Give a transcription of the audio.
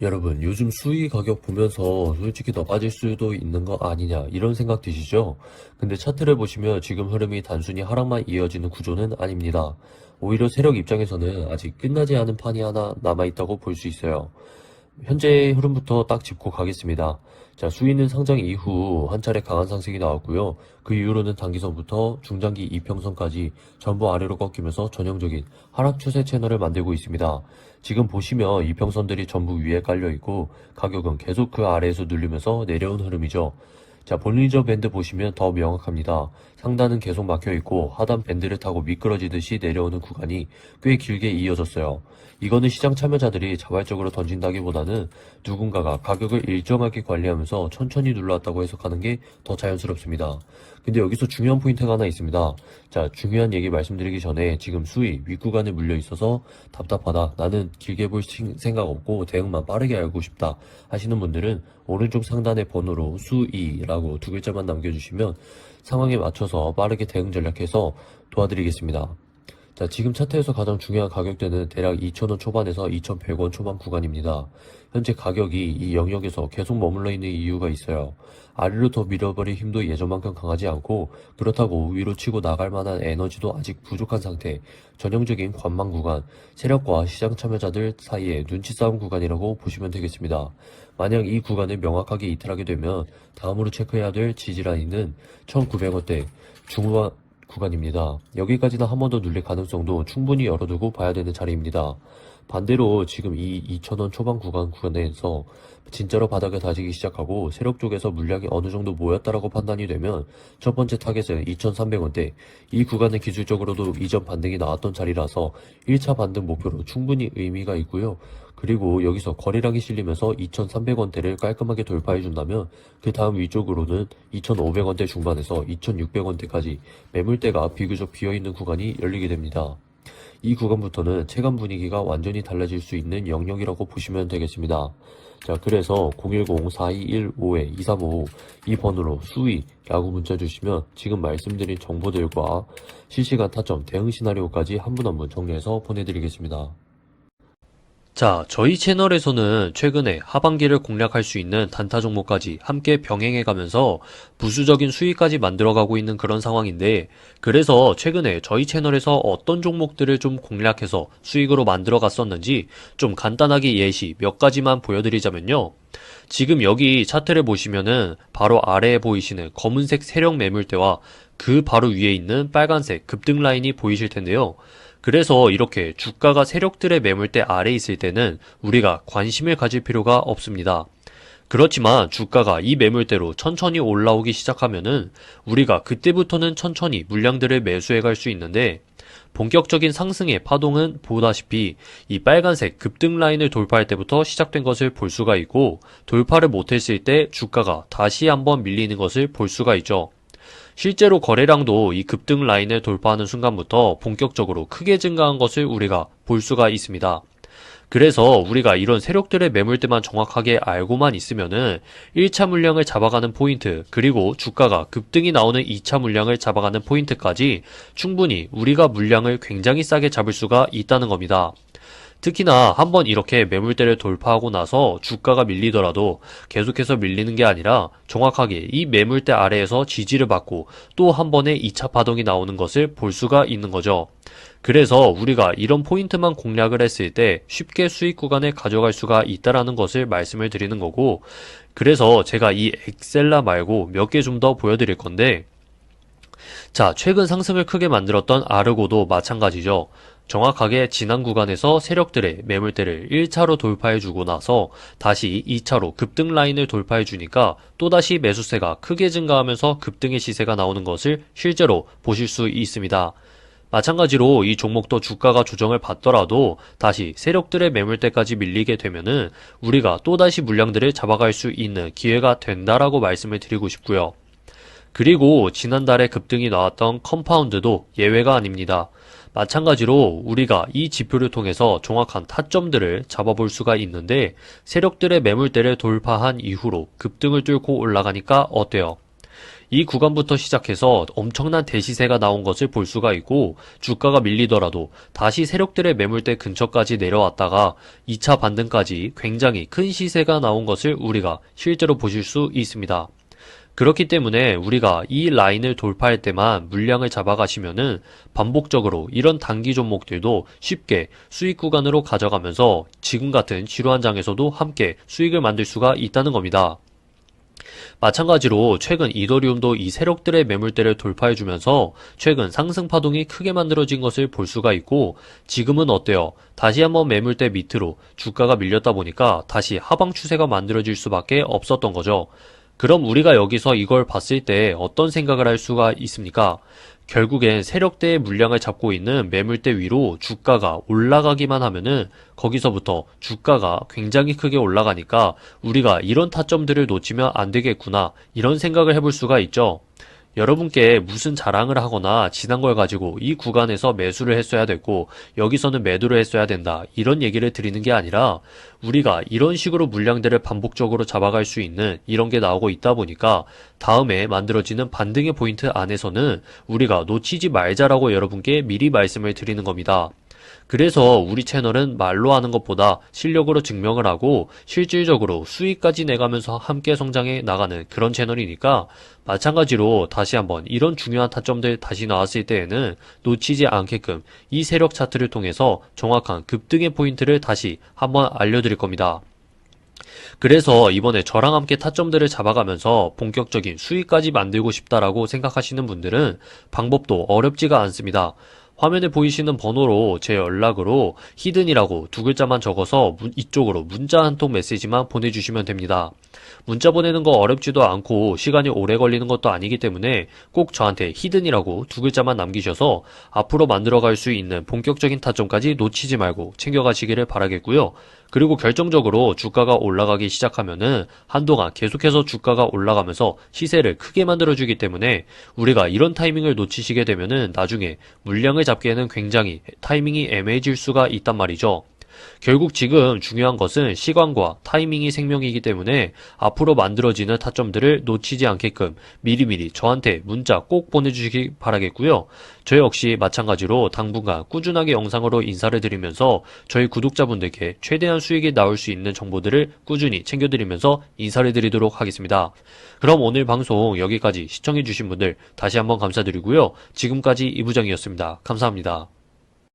여러분, 요즘 수위 가격 보면서 솔직히 더 빠질 수도 있는 거 아니냐, 이런 생각 드시죠? 근데 차트를 보시면 지금 흐름이 단순히 하락만 이어지는 구조는 아닙니다. 오히려 세력 입장에서는 아직 끝나지 않은 판이 하나 남아있다고 볼 수 있어요. 현재 흐름부터 딱 짚고 가겠습니다. 자, 수위는 상장 이후 한 차례 강한 상승이 나왔고요. 그 이후로는 단기선부터 중장기 이평선까지 전부 아래로 꺾이면서 전형적인 하락 추세 채널을 만들고 있습니다. 지금 보시면 이평선들이 전부 위에 깔려 있고 가격은 계속 그 아래에서 눌리면서 내려온 흐름이죠. 자, 볼리저 밴드 보시면 더 명확합니다. 상단은 계속 막혀 있고 하단 밴드를 타고 미끄러지듯이 내려오는 구간이 꽤 길게 이어졌어요. 이거는 시장 참여자들이 자발적으로 던진다기보다는 누군가가 가격을 일정하게 관리하면서 천천히 눌러왔다고 해석하는 게 더 자연스럽습니다. 근데 여기서 중요한 포인트가 하나 있습니다. 자, 중요한 얘기 말씀드리기 전에 지금 수위 윗구간에 물려 있어서 답답하다. 나는 길게 볼 생- 생각 없고 대응만 빠르게 알고 싶다. 하시는 분들은 오른쪽 상단의 번호로 수위라고 두 글자만 남겨주시면 상황에 맞춰서 빠르게 대응 전략해서 도와드리겠습니다. 자, 지금 차트에서 가장 중요한 가격대는 대략 2,000원 초반에서 2,100원 초반 구간입니다. 현재 가격이 이 영역에서 계속 머물러 있는 이유가 있어요. 아래로 더 밀어버릴 힘도 예전만큼 강하지 않고 그렇다고 위로 치고 나갈 만한 에너지도 아직 부족한 상태. 전형적인 관망 구간, 세력과 시장 참여자들 사이의 눈치 싸움 구간이라고 보시면 되겠습니다. 만약 이 구간을 명확하게 이탈하게 되면 다음으로 체크해야 될 지지라인은 1,900원대 중후반 구간입니다. 여기까지는 한번 더 눌릴 가능성도 충분히 열어두고 봐야 되는 자리입니다. 반대로 지금 이 2,000원 초반 구간 구간에서 진짜로 바닥을 다지기 시작하고 세력 쪽에서 물량이 어느 정도 모였다라고 판단이 되면 첫 번째 타겟은 2,300원대. 이 구간은 기술적으로도 이전 반등이 나왔던 자리라서 1차 반등 목표로 충분히 의미가 있고요. 그리고 여기서 거래량이 실리면서 2,300원대를 깔끔하게 돌파해 준다면 그 다음 위쪽으로는 2,500원대 중반에서 2,600원대까지 매물대가 비교적 비어있는 구간이 열리게 됩니다. 이 구간부터는 체감 분위기가 완전히 달라질 수 있는 영역이라고 보시면 되겠습니다. 자, 그래서 010-4215-2355 이 번호로 수위, 야구 문자 주시면 지금 말씀드린 정보들과 실시간 타점 대응 시나리오까지 한 분 한 분 정리해서 보내드리겠습니다. 자, 저희 채널에서는 최근에 하반기를 공략할 수 있는 단타 종목까지 함께 병행해 가면서 부수적인 수익까지 만들어가고 있는 그런 상황인데, 그래서 최근에 저희 채널에서 어떤 종목들을 좀 공략해서 수익으로 만들어 갔었는지 좀 간단하게 예시 몇 가지만 보여드리자면요. 지금 여기 차트를 보시면은 바로 아래에 보이시는 검은색 세력 매물대와 그 바로 위에 있는 빨간색 급등 라인이 보이실 텐데요. 그래서 이렇게 주가가 세력들의 매물대 아래에 있을 때는 우리가 관심을 가질 필요가 없습니다. 그렇지만 주가가 이 매물대로 천천히 올라오기 시작하면은 우리가 그때부터는 천천히 물량들을 매수해 갈 수 있는데 본격적인 상승의 파동은 보다시피 이 빨간색 급등 라인을 돌파할 때부터 시작된 것을 볼 수가 있고 돌파를 못했을 때 주가가 다시 한번 밀리는 것을 볼 수가 있죠. 실제로 거래량도 이 급등 라인을 돌파하는 순간부터 본격적으로 크게 증가한 것을 우리가 볼 수가 있습니다. 그래서 우리가 이런 세력들의 매물대만 정확하게 알고만 있으면은 1차 물량을 잡아가는 포인트, 그리고 주가가 급등이 나오는 2차 물량을 잡아가는 포인트까지 충분히 우리가 물량을 굉장히 싸게 잡을 수가 있다는 겁니다. 특히나 한번 이렇게 매물대를 돌파하고 나서 주가가 밀리더라도 계속해서 밀리는 게 아니라 정확하게 이 매물대 아래에서 지지를 받고 또 한 번의 2차 파동이 나오는 것을 볼 수가 있는 거죠. 그래서 우리가 이런 포인트만 공략을 했을 때 쉽게 수익 구간에 가져갈 수가 있다라는 것을 말씀을 드리는 거고 그래서 제가 이 엑셀라 말고 몇 개 좀 더 보여드릴 건데 자, 최근 상승을 크게 만들었던 아르고도 마찬가지죠. 정확하게 지난 구간에서 세력들의 매물대를 1차로 돌파해주고 나서 다시 2차로 급등 라인을 돌파해주니까 또다시 매수세가 크게 증가하면서 급등의 시세가 나오는 것을 실제로 보실 수 있습니다. 마찬가지로 이 종목도 주가가 조정을 받더라도 다시 세력들의 매물대까지 밀리게 되면은 우리가 또다시 물량들을 잡아갈 수 있는 기회가 된다라고 말씀을 드리고 싶고요. 그리고 지난달에 급등이 나왔던 컴파운드도 예외가 아닙니다. 마찬가지로 우리가 이 지표를 통해서 정확한 타점들을 잡아볼 수가 있는데 세력들의 매물대를 돌파한 이후로 급등을 뚫고 올라가니까 어때요? 이 구간부터 시작해서 엄청난 대시세가 나온 것을 볼 수가 있고 주가가 밀리더라도 다시 세력들의 매물대 근처까지 내려왔다가 2차 반등까지 굉장히 큰 시세가 나온 것을 우리가 실제로 보실 수 있습니다. 그렇기 때문에 우리가 이 라인을 돌파할 때만 물량을 잡아가시면은 반복적으로 이런 단기 종목들도 쉽게 수익 구간으로 가져가면서 지금 같은 지루한 장에서도 함께 수익을 만들 수가 있다는 겁니다. 마찬가지로 최근 이더리움도 이 세력들의 매물대를 돌파해주면서 최근 상승 파동이 크게 만들어진 것을 볼 수가 있고 지금은 어때요? 다시 한번 매물대 밑으로 주가가 밀렸다 보니까 다시 하방 추세가 만들어질 수밖에 없었던 거죠. 그럼 우리가 여기서 이걸 봤을 때 어떤 생각을 할 수가 있습니까? 결국엔 세력대의 물량을 잡고 있는 매물대 위로 주가가 올라가기만 하면은 거기서부터 주가가 굉장히 크게 올라가니까 우리가 이런 타점들을 놓치면 안 되겠구나 이런 생각을 해볼 수가 있죠. 여러분께 무슨 자랑을 하거나 지난 걸 가지고 이 구간에서 매수를 했어야 됐고 여기서는 매도를 했어야 된다 이런 얘기를 드리는 게 아니라 우리가 이런 식으로 물량들을 반복적으로 잡아갈 수 있는 이런 게 나오고 있다 보니까 다음에 만들어지는 반등의 포인트 안에서는 우리가 놓치지 말자라고 여러분께 미리 말씀을 드리는 겁니다. 그래서 우리 채널은 말로 하는 것보다 실력으로 증명을 하고 실질적으로 수익까지 내가면서 함께 성장해 나가는 그런 채널이니까 마찬가지로 다시 한번 이런 중요한 타점들 다시 나왔을 때에는 놓치지 않게끔 이 세력 차트를 통해서 정확한 급등의 포인트를 다시 한번 알려드릴 겁니다. 그래서 이번에 저랑 함께 타점들을 잡아가면서 본격적인 수익까지 만들고 싶다라고 생각하시는 분들은 방법도 어렵지가 않습니다. 화면에 보이시는 번호로 제 연락으로 히든이라고 두 글자만 적어서 문- 이쪽으로 문자 한 통 메시지만 보내주시면 됩니다. 문자 보내는 거 어렵지도 않고 시간이 오래 걸리는 것도 아니기 때문에 꼭 저한테 히든이라고 두 글자만 남기셔서 앞으로 만들어갈 수 있는 본격적인 타점까지 놓치지 말고 챙겨가시기를 바라겠고요. 그리고 결정적으로 주가가 올라가기 시작하면은 한동안 계속해서 주가가 올라가면서 시세를 크게 만들어주기 때문에 우리가 이런 타이밍을 놓치시게 되면은 나중에 물량을 잡기에는 굉장히 타이밍이 애매해질 수가 있단 말이죠. 결국 지금 중요한 것은 시간과 타이밍이 생명이기 때문에 앞으로 만들어지는 타점들을 놓치지 않게끔 미리미리 저한테 문자 꼭 보내주시기 바라겠고요. 저 역시 마찬가지로 당분간 꾸준하게 영상으로 인사를 드리면서 저희 구독자분들께 최대한 수익이 나올 수 있는 정보들을 꾸준히 챙겨드리면서 인사를 드리도록 하겠습니다. 그럼 오늘 방송 여기까지 시청해주신 분들 다시 한번 감사드리고요. 지금까지 이부장이었습니다. 감사합니다.